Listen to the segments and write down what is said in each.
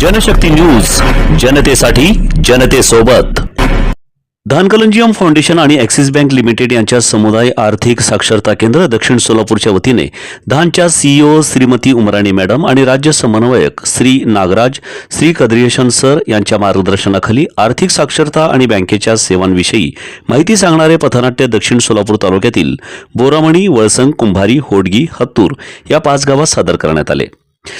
Janshakti news जनतेसाठी जनतेसोबत. धानकलंजियम foundation आणि ॲक्सिस बँक लिमिटेड यांच्या समुदाय आर्थिक साक्षरता केंद्र दक्षिण सोलापूरच्या वतीने धानच्या सीईओ श्रीमती उमराणी मॅडम आणि राज्य समन्वयक श्री नागराज श्री कद्रियशन सर यांच्या मार्गदर्शनाखाली आर्थिक साक्षरता आणि बँकेच्या सेवांविषयी माहिती सांगणारे पथनाट्य दक्षिण सोलापूर तालुक्यातील बोरामणी वळसंग कुंभारी होडगी हत्तूर या पाच गावात सादर करण्यात आले.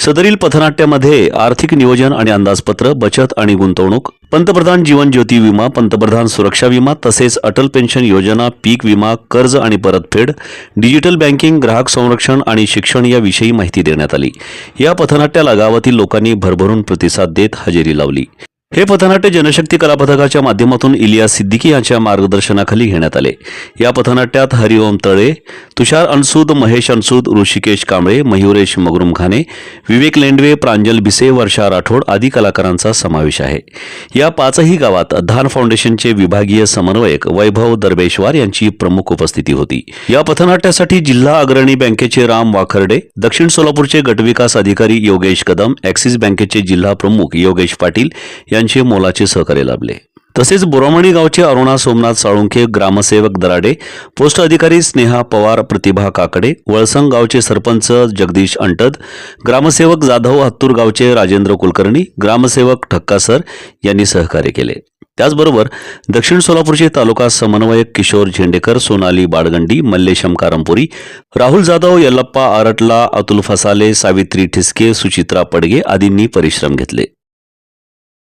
सदरील पथनाट्यामध्ये आर्थिक नियोजन आणि अंदाजपत्र बचत आणि गुंतवणूक पंतप्रधान जीवन ज्योती विमा पंतप्रधान सुरक्षा विमा तसेच अटल पेन्शन योजना पीक विमा कर्ज आणि परतफेड डिजिटल बँकिंग ग्राहक संरक्षण आणि शिक्षण याविषयी माहिती देण्यात आली. या पथनाट्याला गावातील लोकांनी भरभरून प्रतिसाद देत हजेरी लावली. हे पथनाट्य जनशक्ती कला पथकाच्या माध्यमातून इलिया सिद्दीकी यांच्या मार्गदर्शनाखाली घेण्यात आले. या पथनाट्यात हरिओम तळे तुषार अनसूद महेश अनसूद ऋषिकेश कांबळे मयुरेश मगरुम खाने विवेक लेंडवे प्रांजल भिसे वर्षा राठोड आदी कलाकारांचा समावेश आहे. या पाचही गावात धान फाउंडेशनचे विभागीय समन्वयक वैभव दरबेश्वर यांची प्रमुख उपस्थिती होती. या पथनाट्यासाठी जिल्हा अग्रणी बँकेचे राम वाखर्डे दक्षिण सोलापूरचे गटविकास अधिकारी योगेश कदम ॲक्सिस बँकेचे जिल्हा प्रमुख योगेश पाटील यांचे मोलाचे सहकार्य लाभले. तसेच बोरामणी गावचे अरुणा सोमनाथ साळुंखे ग्रामसेवक दराडे पोस्ट अधिकारी स्नेहा पवार प्रतिभा काकडे वळसंग गावचे सरपंच जगदीश अंटद ग्रामसेवक जाधव हत्तूर गावचे राजेंद्र कुलकर्णी ग्रामसेवक ठक्कासर यांनी सहकार्य केले. त्याचबरोबर दक्षिण सोलापूरचे तालुका समन्वयक किशोर झेंडेकर सोनाली बाडगंडी मल्लेशम कारंपुरी राहुल जाधव यल्लप्पा आरटला अतुल फसाले सावित्री ठिसके सुचित्रा पडगे आदींनी परिश्रम घेतले.